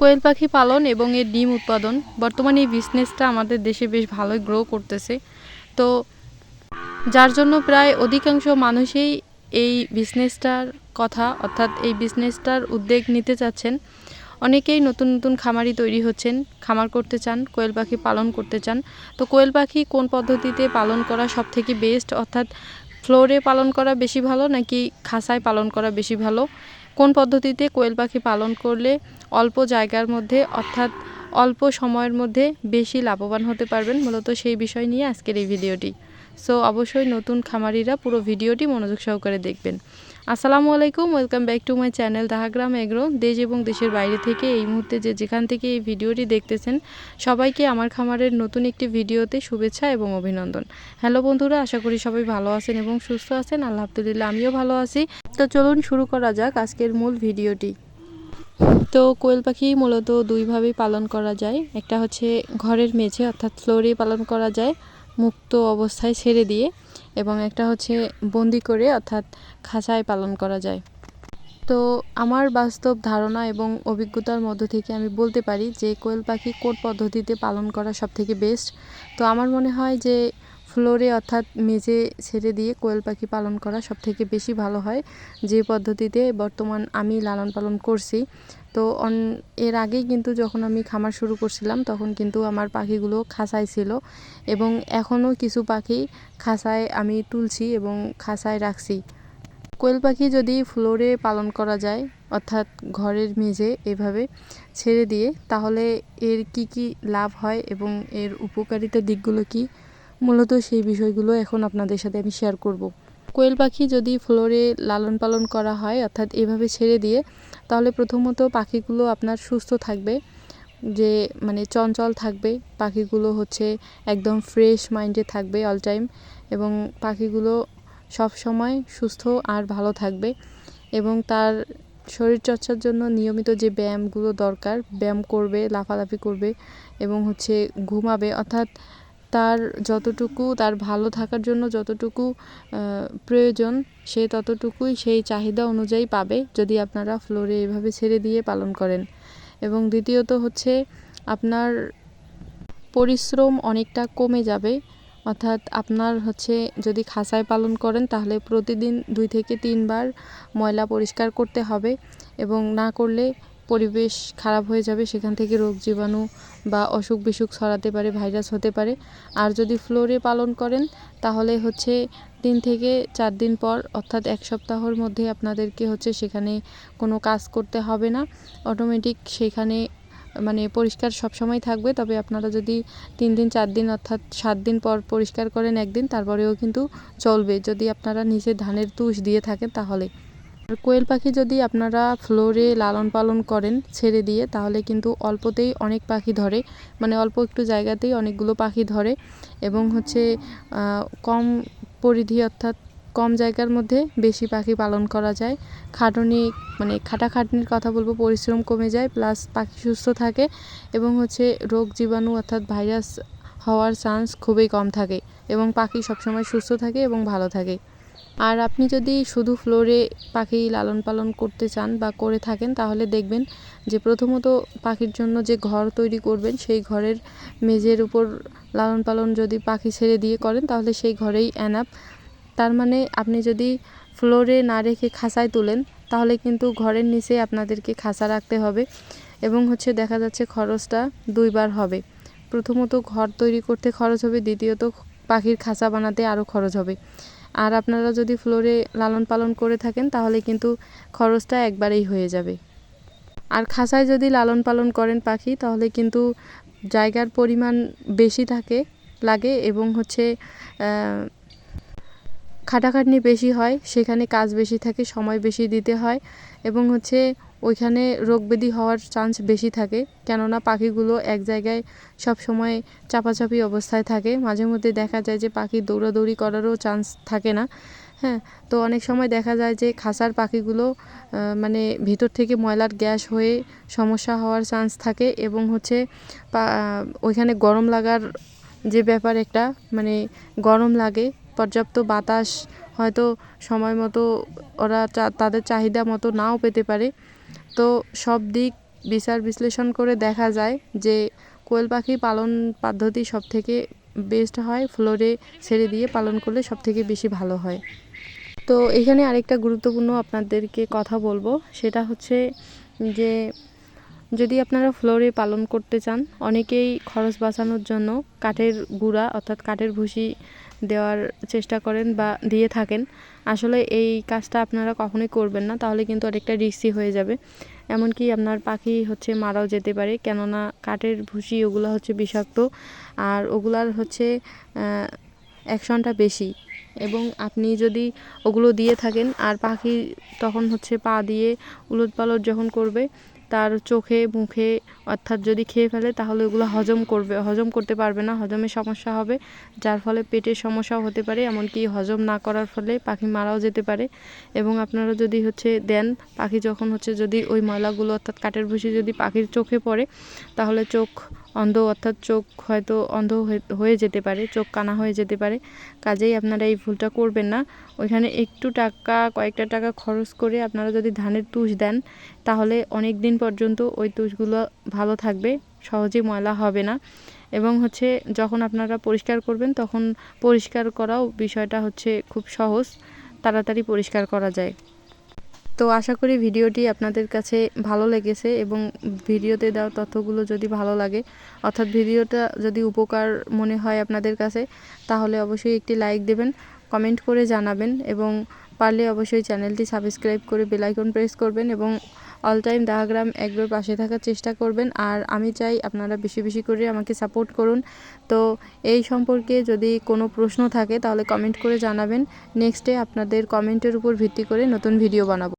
কোয়েল পাখি পালন এবং এর ডিম উৎপাদন, বর্তমানে এই বিজনেসটা আমাদের দেশে বেশ ভালোই গ্রো করতেছে। তো যার জন্য প্রায় অধিকাংশ মানুষই এই বিজনেসটার কথা, অর্থাৎ এই বিজনেসটার উদ্যোগ নিতে চাচ্ছেন। অনেকেই নতুন নতুন খামারি তৈরি হচ্ছেন, খামার করতে চান, কোয়েল পাখি পালন করতে চান। তো কোয়েল পাখি কোন পদ্ধতিতে পালন করা সব থেকে বেস্ট অর্থাৎ ফ্লোরে পালন করা বেশি ভালো নাকি খাসায় পালন করা বেশি ভালো? কোন পদ্ধতিতে কোয়েল পাখি পালন করলে অল্প জায়গার মধ্যে, অর্থাৎ অল্প সময়ের মধ্যে বেশি লাভবান হতে পারবেন? মূলত সেই বিষয় নিয়ে আজকের এই ভিডিওটি। সো অবশ্যই নতুন খামারিরা পুরো ভিডিওটি মনোযোগ সহকারে দেখবেন। আসসালামু আলাইকুম welcome back to my channel Dahagram agro দেশ এবং দেশের বাইরে থেকে এই মুহূর্তে যে যেখান থেকে এই ভিডিওটি দেখতেছেন, সবাইকে আমার খামারের নতুন একটি ভিডিওতে শুভেচ্ছা এবং অভিনন্দন। হ্যালো বন্ধুরা, আশা করি সবাই ভালো আছেন এবং সুস্থ আছেন, আলহামদুলিল্লাহ আমিও ভালো আছি। তো চলুন শুরু করা যাক আজকের মূল ভিডিওটি। তো কোয়েল পাখি মূলত দুইভাবেই পালন করা যায়, একটা হচ্ছে ঘরের মেঝে, অর্থাৎ ফ্লোরে পালন করা যায়। মুক্ত অবস্থায় ছেড়ে দিয়ে এবং একটা হচ্ছে বন্দি করে অর্থাৎ খাঁচায় পালন করা যায়। তো আমার বাস্তব ধারণা এবং অভিজ্ঞতার মধ্য থেকে আমি বলতে পারি যে কোয়েল পাখি কোন পদ্ধতিতে পালন করা সবথেকে বেস্ট তো আমার মনে হয় যে ফ্লোরে অর্থাৎ মেঝে ছেড়ে দিয়ে কোয়েল পাখি পালন করা সব থেকে বেশি ভালো হয় যে পদ্ধতিতে বর্তমান আমি লালন পালন করছি। তো অন, এর আগেই কিন্তু যখন আমি খামার শুরু করছিলাম তখন কিন্তু আমার পাখিগুলো খাঁচায় ছিল এবং এখনও কিছু পাখি খাঁচায় আমি তুলছি এবং খাঁচায় রাখছি। কোয়েল পাখি যদি ফ্লোরে পালন করা যায়, অর্থাৎ ঘরের মেঝে এভাবে ছেড়ে দিয়ে, তাহলে এর কি কি লাভ হয় এবং এর উপকারিতা দিকগুলো কি? মূলত সেই বিষয়গুলো এখন আপনাদের সাথে আমি শেয়ার করব। কোয়েল পাখি যদি ফ্লোরে লালন পালন করা হয়, অর্থাৎ এভাবে ছেড়ে দিয়ে, তাহলে প্রথমত পাখিগুলো আপনার সুস্থ থাকবে, যে মানে চঞ্চল থাকবে, পাখিগুলো হচ্ছে একদম ফ্রেশ মাইন্ডে থাকবে অল টাইম এবং পাখিগুলো সব সময় সুস্থ আর ভালো থাকবে, এবং তার শরীরচর্চার জন্য নিয়মিত যে ব্যায়ামগুলো দরকার, ব্যায়াম করবে, লাফালাফি করবে, এবং হচ্ছে ঘুমাবে, অর্থাৎ তার যতটুকু, তার ভালো থাকার জন্য যতটুকু প্রয়োজন, সে ততটুকুই সেই চাহিদা অনুযায়ী পাবে যদি আপনারা ফ্লোরে এভাবে ছেড়ে দিয়ে পালন করেন। এবং দ্বিতীয়ত হচ্ছে আপনার পরিশ্রম অনেকটা কমে যাবে। অর্থাৎ আপনার হচ্ছে যদি খাসায় পালন করেন তাহলে প্রতিদিন দুই থেকে তিনবার ময়লা পরিষ্কার করতে হবে এবং না করলে পরিবেশ খারাপ হয়ে যাবে, সেখান থেকে রোগ জীবাণু বা অসুখ বিসুখ ছড়াতে পারে, ভাইরাস হতে পারে। আর যদি ফ্লোরে পালন করেন, তাহলে হচ্ছে তিন থেকে চার দিন পর, অর্থাৎ এক সপ্তাহর মধ্যে আপনাদেরকে হচ্ছে সেখানে কোনো কাজ করতে হবে না। অটোমেটিক সেখানে মানে পরিষ্কার সবসময় থাকবে। তবে আপনারা যদি তিন দিন, চার দিন, অর্থাৎ সাত দিন পর পরিষ্কার করেন একদিন, তারপরেও কিন্তু চলবে। যদি আপনারা নিচে ধানের তুষ দিয়ে থাকেন, তাহলে আর কোয়েল পাখি যদি আপনারা ফ্লোরে লালন পালন করেন ছেড়ে দিয়ে, তাহলে কিন্তু অল্পতেই অনেক পাখি ধরে। মানে অল্প একটু জায়গাতেই অনেকগুলো পাখি ধরে এবং হচ্ছে কম পরিধি অর্থাৎ কম জায়গার মধ্যে বেশি পাখি পালন করা যায়। খাটনি মানে খাটাখাটনির কথা বলব, পরিশ্রম কমে যায়, প্লাস পাখি সুস্থ থাকে এবং হচ্ছে রোগ জীবাণু অর্থাৎ ভাইরাস হওয়ার চান্স খুবই কম থাকে এবং পাখি সবসময় সুস্থ থাকে এবং ভালো থাকে। আর আপনি যদি শুধু ফ্লোরে পাখি লালন পালন করতে চান বা করে থাকেন, তাহলে দেখবেন যে প্রথমত পাখির জন্য যে ঘর তৈরি করবেন, সেই ঘরের মেঝের উপর লালন পালন যদি পাখি ছেড়ে দিয়ে করেন, তাহলে সেই ঘরেই অ্যানাপ। তার মানে আপনি যদি ফ্লোরে না রেখে খাঁচায় তোলেন, তাহলে কিন্তু ঘরের নিচে আপনাদেরকে খাঁচা রাখতে হবে এবং হচ্ছে দেখা যাচ্ছে খরচটা দুইবার হবে। প্রথমত ঘর তৈরি করতে খরচ হবে, দ্বিতীয়ত পাখির খাঁচা বানাতে আরও খরচ হবে। আর আপনারা যদি ফ্লোরে লালন পালন করে থাকেন, তাহলে কিন্তু খরচটা একবারেই হয়ে যাবে। আর খাসায় যদি লালন পালন করেন পাখি, তাহলে কিন্তু জায়গার পরিমাণ বেশি থাকে, লাগে এবং হচ্ছে খাটাখাটনি বেশি হয়, সেখানে কাজ বেশি থাকে, সময় বেশি দিতে হয় এবং হচ্ছে ওইখানে রোগ ব্যাধি হওয়ার চান্স বেশি থাকে। কেননা পাখিগুলো এক জায়গায় সব সময় চাপাচাপি অবস্থায় থাকে। মাঝে মধ্যে দেখা যায় যে পাখি দৌড়াদৌড়ি করারও চান্স থাকে না। হ্যাঁ তো অনেক সময় দেখা যায় যে খাসার পাখিগুলো মানে ভিতর থেকে ময়লার গ্যাস হয়ে সমস্যা হওয়ার চান্স থাকে এবং হচ্ছে ওইখানে গরম লাগার যে ব্যাপার একটা মানে গরম লাগে, পর্যাপ্ত বাতাস হয়তো সময় মতো ওরা তাদের চাহিদা মতো নাও পেতে পারে। তো সব দিক বিচার বিশ্লেষণ করে দেখা যায় যে কোয়েল পাখি পালন পদ্ধতি সব থেকে বেস্ট হয় ফ্লোরে ছেড়ে দিয়ে পালন করলে সব থেকে বেশি ভালো হয়। তো এখানে আরেকটা গুরুত্বপূর্ণ আপনাদেরকে কথা বলব, সেটা হচ্ছে যে যদি আপনারা ফ্লোরে পালন করতে চান, অনেকেই খরচ বাঁচানোর জন্য কাঠের গুঁড়া অর্থাৎ কাঠের ভুসি দেওয়ার চেষ্টা করেন বা দিয়ে থাকেন। আসলে এই কাজটা আপনারা কখনোই করবেন না, তাহলে কিন্তু অনেকটা রিস্কি হয়ে যাবে। এমনকি আপনার পাখি হচ্ছে মারাও যেতে পারে, কেননা কাঠের ভুসি ওগুলো হচ্ছে বিষাক্ত, আর ওগুলার হচ্ছে অ্যাকশনটা বেশি। এবং আপনি যদি ওগুলো দিয়ে থাকেন, আর পাখি তখন হচ্ছে পা দিয়ে উলট পালট যখন করবে তার চোখে, মুখে অর্থাৎ যদি খেয়ে ফেলে তাহলে ওগুলো হজম করবে, হজম করতে পারবে না হজমের সমস্যা হবে। যার ফলে পেটের সমস্যাও হতে পারে, এমনকি হজম না করার ফলে পাখি মারাও যেতে পারে। এবং আপনারা যদি হচ্ছে দেন, পাখি যখন হচ্ছে যদি ওই ময়লাগুলো অর্থাৎ কাঠের ভুসি যদি পাখির চোখে পড়ে, তাহলে চোখ অন্ধ অর্থাৎ চোখ হয়তো অন্ধ হয়ে- যেতে পারে, চোখ কানা হয়ে যেতে পারে। কাজেই আপনারা এই ভুলটা করবেন না। ওইখানে একটু টাকা, কয়েকটা টাকা খরচ করে আপনারা যদি ধানের তুষ দেন, তাহলে অনেক দিন পর্যন্ত ওই তুষগুলো ভালো থাকবে, সহজে ময়লা হবে না। এবং হচ্ছে যখন আপনারা পরিষ্কার করবেন, তখন পরিষ্কার করাও বিষয়টা হচ্ছে খুব সহজ, তাড়াতাড়ি পরিষ্কার করা যায়। তো আশা করি ভিডিওটি আপনাদের কাছে ভালো লেগেছে এবং ভিডিওতে দেওয়া তথ্যগুলো যদি ভালো লাগে, অর্থাৎ ভিডিওটা যদি উপকার মনে হয় আপনাদের কাছে, তাহলে অবশ্যই একটি লাইক দেবেন, কমেন্ট করে জানাবেন এবং পারলে অবশ্যই চ্যানেলটি সাবস্ক্রাইব করে বেলাইকন প্রেস করবেন এবং অল টাইম দাহাগ্রাম একবার পাশে থাকার চেষ্টা করবেন। আর আমি চাই আপনারা বেশি বেশি করে আমাকে সাপোর্ট করুন। তো এই সম্পর্কে যদি কোনো প্রশ্ন থাকে, তাহলে কমেন্ট করে জানাবেন। নেক্সটে আপনাদের কমেন্টের উপর ভিত্তি করে নতুন ভিডিও বানাবো।